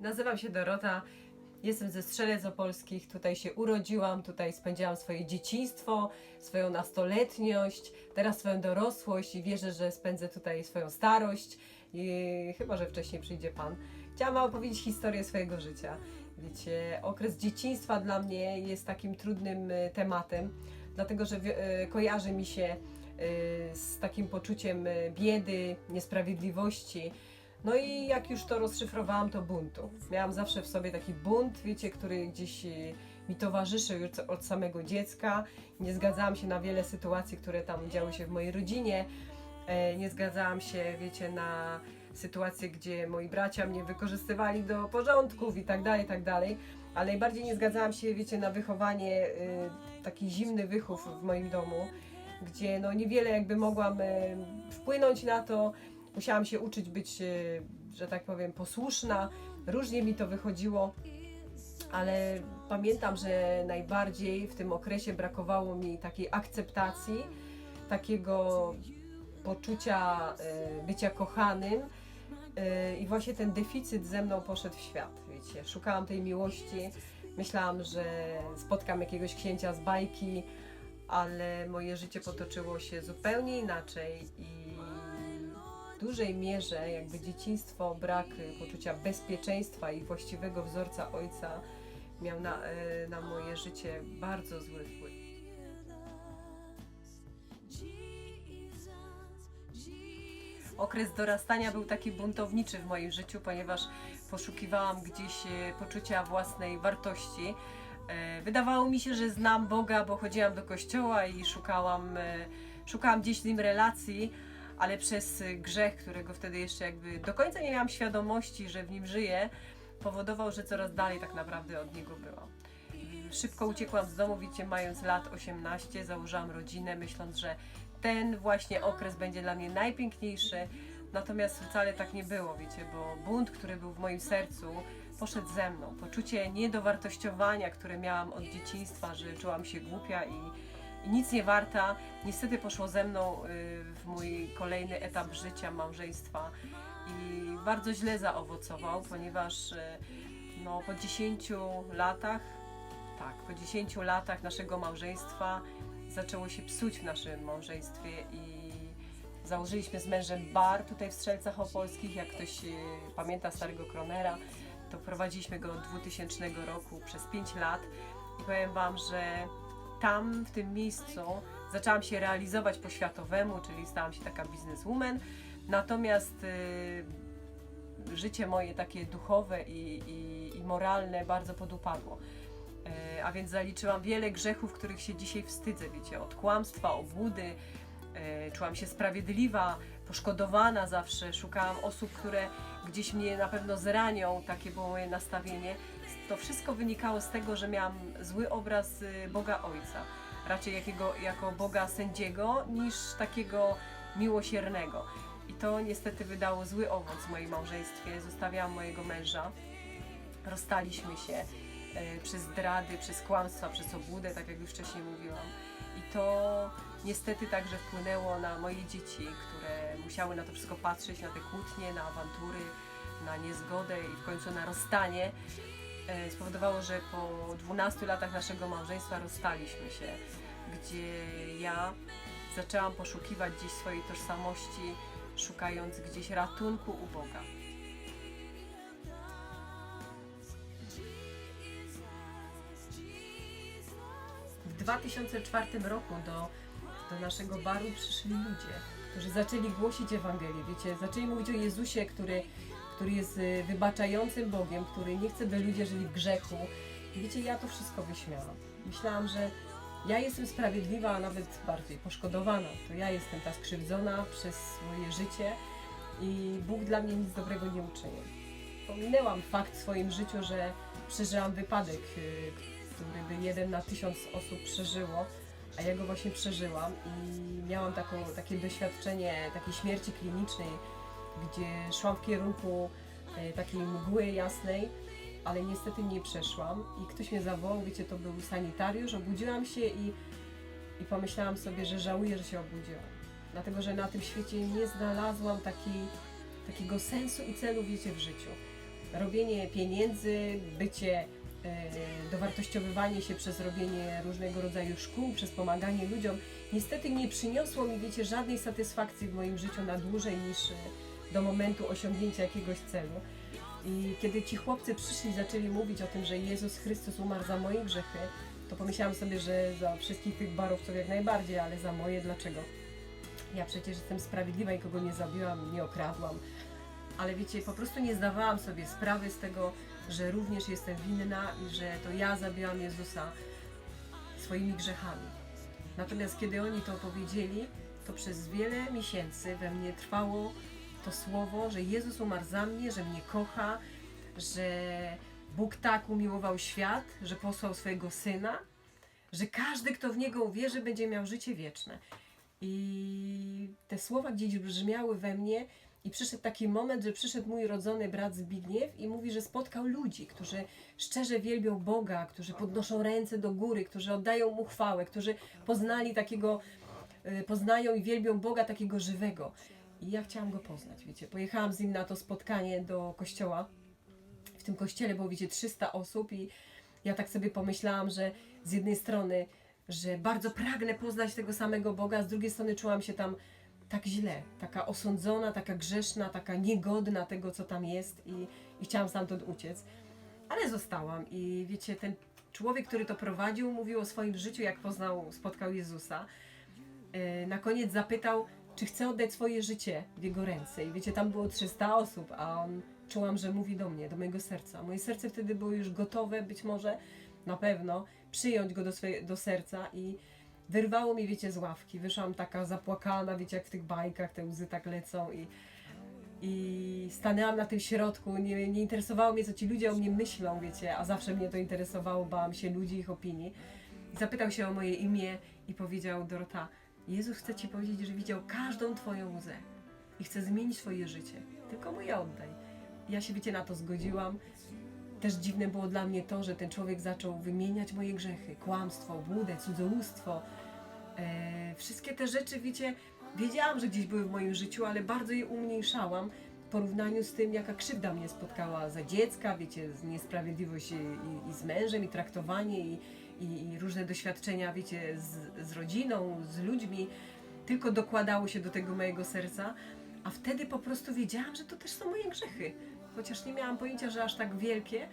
Nazywam się Dorota, jestem ze Strzelec Opolskich, tutaj się urodziłam, tutaj spędziłam swoje dzieciństwo, swoją nastoletniość, teraz swoją dorosłość i wierzę, że spędzę tutaj swoją starość i chyba, że wcześniej przyjdzie Pan. Chciałam opowiedzieć historię swojego życia. Wiecie, okres dzieciństwa dla mnie jest takim trudnym e, tematem, dlatego że e, kojarzy mi się e, z takim poczuciem biedy, niesprawiedliwości. No i jak już to rozszyfrowałam, to buntu. Miałam zawsze w sobie taki bunt, wiecie, który gdzieś e, mi towarzyszył już od samego dziecka. Nie zgadzałam się na wiele sytuacji, które tam działy się w mojej rodzinie. E, Nie zgadzałam się, wiecie, na sytuacje, gdzie moi bracia mnie wykorzystywali do porządków i tak dalej, i tak dalej. Ale najbardziej nie zgadzałam się, wiecie, na wychowanie, y, taki zimny wychów w moim domu, gdzie no niewiele jakby mogłam y, wpłynąć na to. Musiałam się uczyć być, y, że tak powiem, posłuszna. Różnie mi to wychodziło, ale pamiętam, że najbardziej w tym okresie brakowało mi takiej akceptacji, takiego poczucia y, bycia kochanym. Y, I właśnie ten deficyt ze mną poszedł w świat, wiecie. Szukałam tej miłości, myślałam, że spotkam jakiegoś księcia z bajki, ale moje życie potoczyło się zupełnie inaczej i dużej mierze jakby dzieciństwo, brak y, poczucia bezpieczeństwa i właściwego wzorca ojca miał na, y, na moje życie bardzo zły wpływ. Okres dorastania był taki buntowniczy w moim życiu, ponieważ poszukiwałam gdzieś e, poczucia własnej wartości. E, Wydawało mi się, że znam Boga, bo chodziłam do kościoła i szukałam, e, szukałam gdzieś z nim relacji, ale przez grzech, którego wtedy jeszcze jakby do końca nie miałam świadomości, że w nim żyję, powodował, że coraz dalej tak naprawdę od niego byłam. Szybko uciekłam z domu, wiecie, mając lat 18, założyłam rodzinę, myśląc, że ten właśnie okres będzie dla mnie najpiękniejszy. Natomiast wcale tak nie było, wiecie, bo bunt, który był w moim sercu, poszedł ze mną. Poczucie niedowartościowania, które miałam od dzieciństwa, że czułam się głupia i, i nic nie warta, niestety poszło ze mną y, w mój kolejny etap życia, małżeństwa. I bardzo źle zaowocował, ponieważ y, no, po 10 latach tak, po 10 latach naszego małżeństwa zaczęło się psuć w naszym małżeństwie i założyliśmy z mężem bar tutaj w Strzelcach Opolskich. Jak ktoś e, pamięta starego Kronera, to prowadziliśmy go od 2000 roku przez 5 lat. I powiem Wam, że tam w tym miejscu zaczęłam się realizować po światowemu, czyli stałam się taka bizneswoman. Natomiast e, życie moje takie duchowe i, i, i moralne bardzo podupadło. E, A więc zaliczyłam wiele grzechów, których się dzisiaj wstydzę, wiecie, od kłamstwa, obłudy. E, Czułam się sprawiedliwa, poszkodowana zawsze. Szukałam osób, które gdzieś mnie na pewno zranią, takie było moje nastawienie. To wszystko wynikało z tego, że miałam zły obraz y, Boga Ojca. Raczej jakiego, jako Boga sędziego, niż takiego miłosiernego. I to niestety wydało zły owoc w moim małżeństwie. Zostawiałam mojego męża rozstaliśmy się e, przez zdrady, przez kłamstwa, przez obłudę, tak jak już wcześniej mówiłam. I to niestety także wpłynęło na moje dzieci, które musiały na to wszystko patrzeć, na te kłótnie, na awantury, na niezgodę i w końcu na rozstanie. E, Spowodowało, że po 12 latach naszego małżeństwa rozstaliśmy się, gdzie ja zaczęłam poszukiwać gdzieś swojej tożsamości, szukając gdzieś ratunku u Boga. W 2004 roku do, do naszego baru przyszli ludzie, którzy zaczęli głosić Ewangelię. Wiecie, zaczęli mówić o Jezusie, który, który jest y, wybaczającym Bogiem, który nie chce, by ludzie żyli w grzechu. I wiecie, ja to wszystko wyśmiałam. Myślałam, że ja jestem sprawiedliwa, a nawet bardziej poszkodowana. To ja jestem ta skrzywdzona przez moje życie i Bóg dla mnie nic dobrego nie uczynił. Pominęłam fakt w swoim życiu, że przeżyłam wypadek, y, który by jeden na tysiąc osób przeżyło, a ja go właśnie przeżyłam i miałam taką, takie doświadczenie takiej śmierci klinicznej, gdzie szłam w kierunku e, takiej mgły jasnej, ale niestety nie przeszłam i ktoś mnie zawołał, wiecie, to był sanitariusz, obudziłam się i, i pomyślałam sobie, że żałuję, że się obudziłam. Dlatego, że na tym świecie nie znalazłam takiego sensu i celu, wiecie, w życiu. robienie pieniędzy, bycie, e, dowartościowywanie się przez robienie różnego rodzaju szkół, przez pomaganie ludziom, niestety nie przyniosło mi, wiecie, żadnej satysfakcji w moim życiu na dłużej niż e, do momentu osiągnięcia jakiegoś celu. I kiedy ci chłopcy przyszli zaczęli mówić o tym, że Jezus Chrystus umarł za moje grzechy, to pomyślałam sobie, że za wszystkich tych barowców jak najbardziej, ale za moje dlaczego? Ja przecież jestem sprawiedliwa i kogo nie zabiłam, nie okradłam. Ale wiecie, po prostu nie zdawałam sobie sprawy z tego, że również jestem winna i że to ja zabiłam Jezusa swoimi grzechami. Natomiast kiedy oni to powiedzieli, to przez wiele miesięcy we mnie trwało to słowo, że Jezus umarł za mnie, że mnie kocha, że Bóg tak umiłował świat, że posłał swojego Syna, że każdy, kto w Niego uwierzy, będzie miał życie wieczne. I te słowa gdzieś brzmiały we mnie i przyszedł taki moment, że przyszedł mój rodzony brat Zbigniew i mówi, że spotkał ludzi, którzy szczerze wielbią Boga, którzy podnoszą ręce do góry, którzy oddają Mu chwałę, którzy poznali takiego, y, poznają i wielbią Boga takiego żywego. I ja chciałam go poznać, wiecie. Pojechałam z nim na to spotkanie do kościoła. W tym kościele było, wiecie, 300 osób i ja tak sobie pomyślałam, że z jednej strony, że bardzo pragnę poznać tego samego Boga, z drugiej strony czułam się tam tak źle, taka osądzona, taka grzeszna, taka niegodna tego, co tam jest i, i chciałam stamtąd uciec. Ale zostałam i wiecie, ten człowiek, który to prowadził, mówił o swoim życiu, jak poznał, spotkał Jezusa. Yy, Na koniec zapytał, czy chce oddać swoje życie w jego ręce. I wiecie, tam było 300 osób, a on czułam, że mówi do mnie, do mojego serca. Moje serce wtedy było już gotowe, być może, na pewno, przyjąć go do, swoje, do serca i wyrwało mi, wiecie, z ławki. Wyszłam taka zapłakana, wiecie, jak w tych bajkach, te łzy tak lecą i, i stanęłam na tym środku. Nie, nie interesowało mnie, co ci ludzie o mnie myślą, wiecie, a zawsze mnie to interesowało, bałam się ludzi, ich opinii. Zapytał się o moje imię i powiedział, Dorota, Jezus chce Ci powiedzieć, że widział każdą Twoją łzę i chce zmienić Twoje życie. Tylko mu je oddaj. Ja się, wiecie, na to zgodziłam. Też dziwne było dla mnie to, że ten człowiek zaczął wymieniać moje grzechy. Kłamstwo, błudę, cudzołóstwo. E, wszystkie te rzeczy, wiecie, wiedziałam, że gdzieś były w moim życiu, ale bardzo je umniejszałam w porównaniu z tym, jaka krzywda mnie spotkała za dziecka, wiecie, niesprawiedliwość i, i, i z mężem, i traktowanie, i, i, różne doświadczenia, wiecie, z, z rodziną, z ludźmi, tylko dokładało się do tego mojego serca, a wtedy po prostu wiedziałam, że to też są moje grzechy, chociaż nie miałam pojęcia, że aż tak wielkie.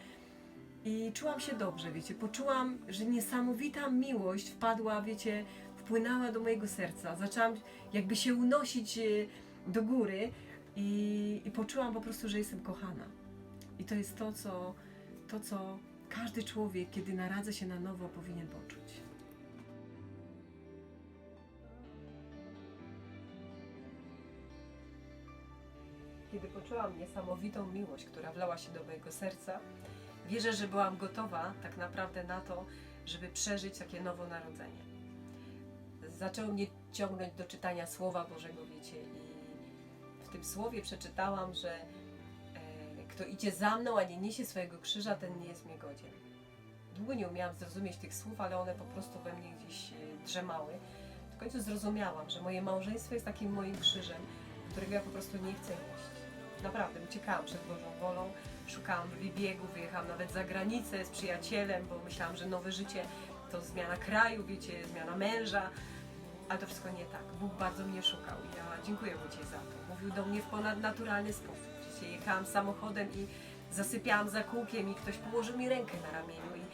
I czułam się dobrze, wiecie, poczułam, że niesamowita miłość wpadła, wiecie, wpłynęła do mojego serca. Zaczęłam jakby się unosić e, do góry i, i poczułam po prostu, że jestem kochana. I to jest to, co, to, co każdy człowiek, kiedy naradza się na nowo, powinien poczuć. Kiedy poczułam niesamowitą miłość, która wlała się do mojego serca, wierzę, że byłam gotowa tak naprawdę na to, żeby przeżyć takie nowonarodzenie. Zaczęło mnie ciągnąć do czytania Słowa Bożego, wiecie, i w tym słowie przeczytałam, że kto idzie za mną, a nie niesie swojego krzyża, ten nie jest mnie godzien. Długo nie umiałam zrozumieć tych słów, ale one po prostu we mnie gdzieś e, drzemały. W końcu zrozumiałam, że moje małżeństwo jest takim moim krzyżem, którego ja po prostu nie chcę nieść. Naprawdę, uciekałam przed Bożą wolą, szukałam wybiegu, wyjechałam nawet za granicę z przyjacielem, bo myślałam, że nowe życie to zmiana kraju, wiecie, zmiana męża, ale to wszystko nie tak. Bóg bardzo mnie szukał ja dziękuję Mu za to. Mówił do mnie w ponadnaturalny sposób. Jechałam samochodem i zasypiałam za kółkiem i ktoś położył mi rękę na ramieniu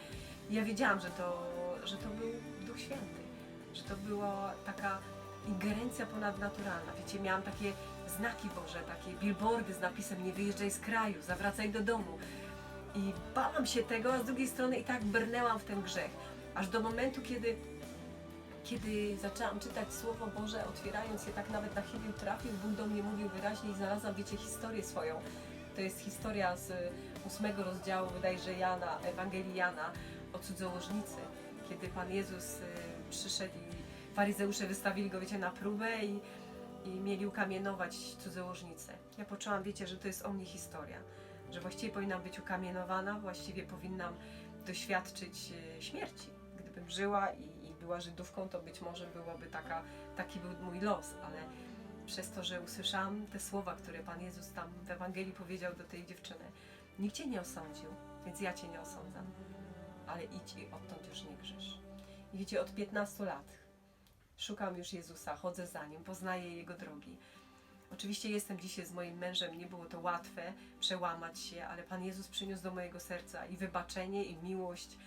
i ja wiedziałam, że to, że to był Duch Święty, że to była taka ingerencja ponadnaturalna. Wiecie, miałam takie znaki Boże, takie billboardy z napisem nie wyjeżdżaj z kraju, zawracaj do domu. I bałam się tego, a z drugiej strony i tak brnęłam w ten grzech. Aż do momentu, kiedy, kiedy zaczęłam czytać Słowo Boże, otwierając je tak nawet na chwilę trafił, Bóg do mnie mówił wyraźnie i znalazłam, wiecie, historię swoją. To jest historia z ósmego rozdziału, wydaje Jana, Ewangelii Jana o cudzołożnicy, kiedy Pan Jezus y, przyszedł i faryzeusze wystawili go, wiecie, na próbę i, i mieli ukamienować cudzołożnicę. Ja poczułam, wiecie, że to jest o mnie historia, że właściwie powinnam być ukamienowana, właściwie powinnam doświadczyć e, śmierci. Gdybym żyła i była Żydówką, to być może byłoby taka, taki był mój los, ale przez to, że usłyszałam te słowa, które Pan Jezus tam w Ewangelii powiedział do tej dziewczyny, Nikt cię nie osądził, więc ja cię nie osądzam. Ale idź i odtąd już nie grzesz. I wiecie, od 15 lat szukam już Jezusa, chodzę za Nim, poznaję Jego drogi. Oczywiście jestem dzisiaj z moim mężem, nie było to łatwe przełamać się, ale Pan Jezus przyniósł do mojego serca i wybaczenie, i miłość,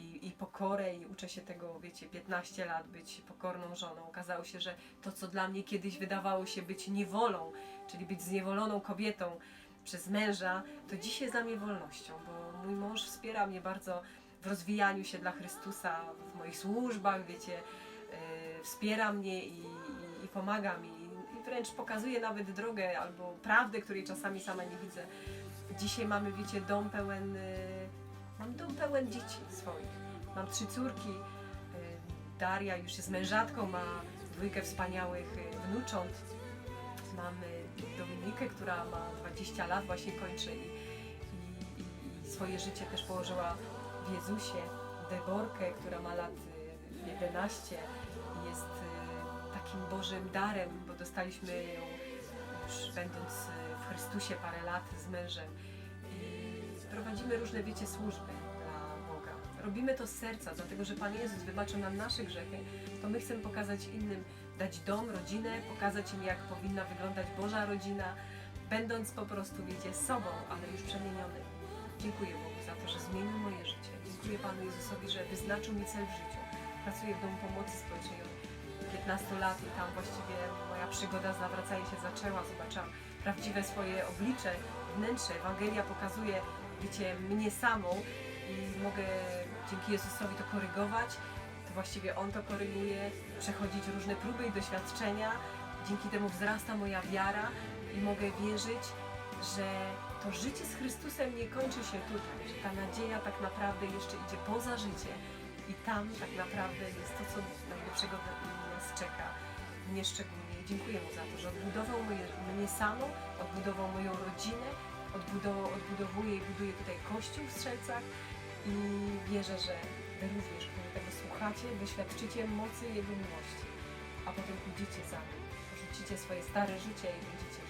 i, i pokorę, i uczę się tego, wiecie, 15 lat być pokorną żoną. Okazało się, że to, co dla mnie kiedyś wydawało się być niewolą, czyli być zniewoloną kobietą przez męża, to dzisiaj jest dla mnie wolnością, bo mój mąż wspiera mnie bardzo w rozwijaniu się dla Chrystusa, w moich służbach, wiecie, yy, wspiera mnie i, i, i pomaga mi. I wręcz pokazuje nawet drogę albo prawdę, której czasami sama nie widzę. Dzisiaj mamy, wiecie, dom pełen, yy, mam dom pełen dzieci swoich. Mam trzy córki. Yy, Daria już jest mężatką, ma dwójkę wspaniałych yy, wnucząt. Mamy Dominikę, która ma 20 lat, właśnie kończy i, i, i- swoje życie też położyła w Jezusie. Deborkę, która ma lat y, 11 i jest y, takim Bożym darem, bo dostaliśmy ją już będąc y, w Chrystusie parę lat z mężem. Prowadzimy różne, wiecie, służby dla Boga. Robimy to z serca, dlatego że Pan Jezus wybaczył nam nasze grzechy, to my chcemy pokazać innym, dać dom, rodzinę, pokazać im, jak powinna wyglądać Boża rodzina, będąc po prostu, wiecie, sobą, ale już przemienionym. Dziękuję Bogu za to, że zmienił moje życie. Dziękuję Panu Jezusowi, że wyznaczył mi cel w życiu. Pracuję w Domu Pomocy Społecznej od 15 lat i tam właściwie moja przygoda z nawracaniem się zaczęła. Zobaczyłam prawdziwe swoje oblicze, wnętrze. Ewangelia pokazuje, wiecie, mnie samą i mogę dzięki Jezusowi to korygować. To właściwie On to koryguje, przechodzić różne próby i doświadczenia. Dzięki temu wzrasta moja wiara i mogę wierzyć, że to życie z Chrystusem nie kończy się tutaj, że ta nadzieja tak naprawdę jeszcze idzie poza życie i tam tak naprawdę jest to, co najlepszego na- nas czeka. Mnie szczególnie. Dziękuję Mu za to, że odbudował moje, mnie samą, odbudował moją rodzinę, odbudowuje i buduje tutaj Kościół w Strzelcach i wierzę, że Wy również, którzy tego słuchacie, wyświadczycie mocy Jego miłości, a potem pójdziecie za Nim, porzucicie swoje stare życie i będziecie